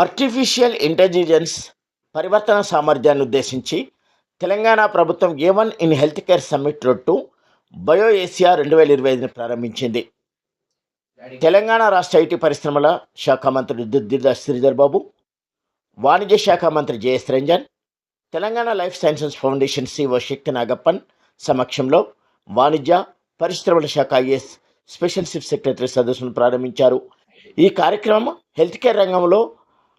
Artificial intelligence పరివర్తన సామర్థ్యాన్ని ఉద్దేశించి తెలంగాణ ప్రభుత్వం A one in health care summit road to bio Asia రెండు వేల ఇరవై ఐదుని ప్రారంభించింది. తెలంగాణ రాష్ట్ర ఐటీ పరిశ్రమల శాఖ మంత్రి దుద్దిల్ల శ్రీధర్ బాబు వాణిజ్య శాఖ మంత్రి JS Ranjan Telangana life sciences foundation CEO Shakti Nagappan సమక్షంలో వాణిజ్య పరిశ్రమల శాఖ ఐఎస్ స్పెషల్ చీఫ్ సెక్రటరీ సదస్సును ప్రారంభించారు. ఈ కార్యక్రమం హెల్త్ కేర్ రంగంలో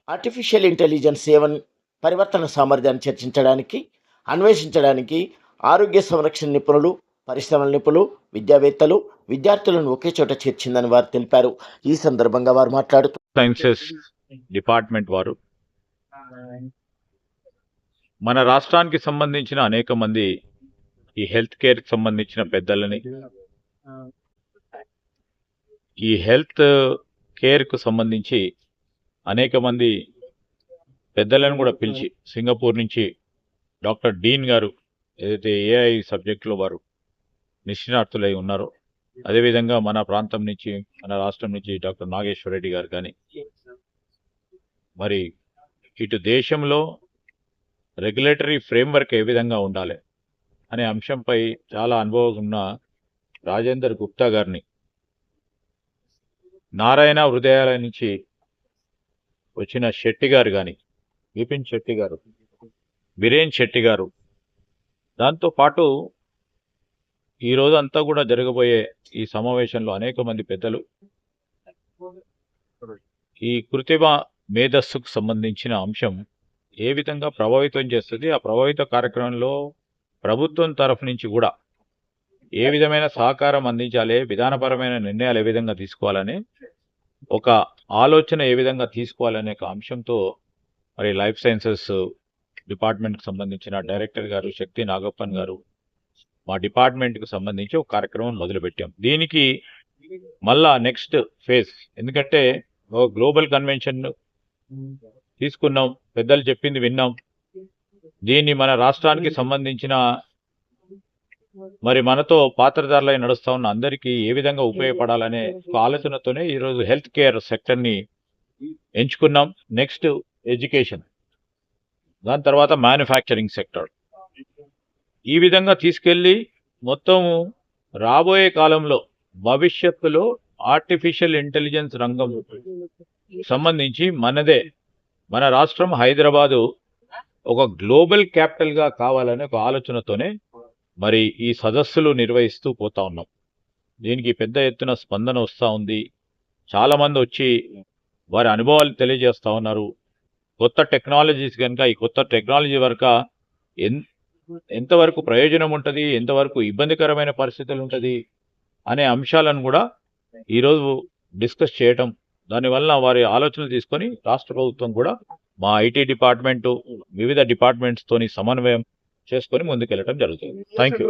ఆర్టిఫిషియల్ ఇంటెలిజెన్స్ సేవన్ పరివర్తన సామర్థ్యాన్ని చర్చించడానికి అన్వేషించడానికి ఆరోగ్య సంరక్షణ నిపుణులు పరిశ్రమల నిపుణులు విద్యావేత్తలు విద్యార్థులను ఒకే చోట చేర్చిందని వారు తెలిపారు. ఈ సందర్భంగా వారు మాట్లాడుతూ సైన్సెస్ డిపార్ట్మెంట్ వారు. మన రాష్ట్రానికి సంబంధించిన అనేక మంది ఈ హెల్త్ కేర్కి సంబంధించిన పెద్దలని ఈ హెల్త్ కేర్కు సంబంధించి అనేక మంది పెద్దలను కూడా పిలిచి సింగపూర్ నుంచి డాక్టర్ డీన్ గారు ఏదైతే ఏఐ సబ్జెక్టులో వారు నిష్ణార్థులై ఉన్నారో అదేవిధంగా మన ప్రాంతం నుంచి మన రాష్ట్రం నుంచి డాక్టర్ నాగేశ్వర రెడ్డి గారు కానీ మరి ఇటు దేశంలో రెగ్యులేటరీ ఫ్రేమ్వర్క్ ఏ విధంగా ఉండాలి అనే అంశంపై చాలా అనుభవం ఉన్న రాజేందర్ గుప్తా గారిని నారాయణ హృదయాల నుంచి వచ్చిన శెట్టి గారు కానీ విపిన్ శెట్టి గారు బిరేన్ శెట్టి గారు దాంతో పాటు ఈ రోజు అంతా కూడా జరగబోయే ఈ సమావేశంలో అనేక మంది పెద్దలు ఈ కృత్రిమ మేధస్సుకు సంబంధించిన అంశం ఏ విధంగా ప్రభావితం చేస్తుంది ఆ ప్రభావిత కార్యక్రమంలో ప్రభుత్వం తరఫు నుంచి కూడా ఏ విధమైన సహకారం అందించాలి విధానపరమైన నిర్ణయాలు ఏ విధంగా తీసుకోవాలని ఒక ఆలోచన ఏ విధంగా తీసుకోవాలనే ఒక అంశంతో మరి లైఫ్ సైన్సెస్ డిపార్ట్మెంట్కి సంబంధించిన డైరెక్టర్ గారు శక్తి నాగప్పన్ గారు మా డిపార్ట్మెంట్కి సంబంధించి ఒక కార్యక్రమం మొదలుపెట్టాం. దీనికి మళ్ళా నెక్స్ట్ ఫేజ్. ఎందుకంటే ఓ గ్లోబల్ కన్వెన్షన్ తీసుకున్నాం పెద్దలు చెప్పింది విన్నాం. దీన్ని మన రాష్ట్రానికి సంబంధించిన మరి మనతో పాత్రధారులై నడుస్తా ఉన్న అందరికీ ఏ విధంగా ఉపయోగపడాలనే ఒక ఆలోచనతోనే ఈరోజు హెల్త్ కేర్ సెక్టర్ని ఎంచుకున్నాం. Next education. దాని తర్వాత మ్యానుఫ్యాక్చరింగ్ సెక్టర్. ఈ విధంగా తీసుకెళ్ళి మొత్తం రాబోయే కాలంలో భవిష్యత్తులో ఆర్టిఫిషియల్ ఇంటెలిజెన్స్ రంగం సంబంధించి మనదే మన రాష్ట్రం హైదరాబాదు ఒక గ్లోబల్ క్యాపిటల్గా కావాలనే ఒక ఆలోచనతోనే మరి ఈ సదస్సులు నిర్వహిస్తూ పోతా ఉన్నాం. దీనికి పెద్ద ఎత్తున స్పందన వస్తూ ఉంది. చాలా మంది వచ్చి వారి అనుభవాలు తెలియజేస్తూ ఉన్నారు. కొత్త టెక్నాలజీస్ కనుక ఈ కొత్త టెక్నాలజీ వరకు ఎన్ ఎంతవరకు ప్రయోజనం ఉంటుంది ఎంతవరకు ఇబ్బందికరమైన పరిస్థితులు ఉంటుంది అనే అంశాలను కూడా ఈరోజు డిస్కస్ చేయటం దానివల్ల వారి ఆలోచనలు తీసుకొని రాష్ట్ర ప్రభుత్వం కూడా మా ఐటీ డిపార్ట్మెంటు వివిధ డిపార్ట్మెంట్స్తోని సమన్వయం చేసుకొని ముందుకెళ్ళటం జరుగుతుంది. Thank you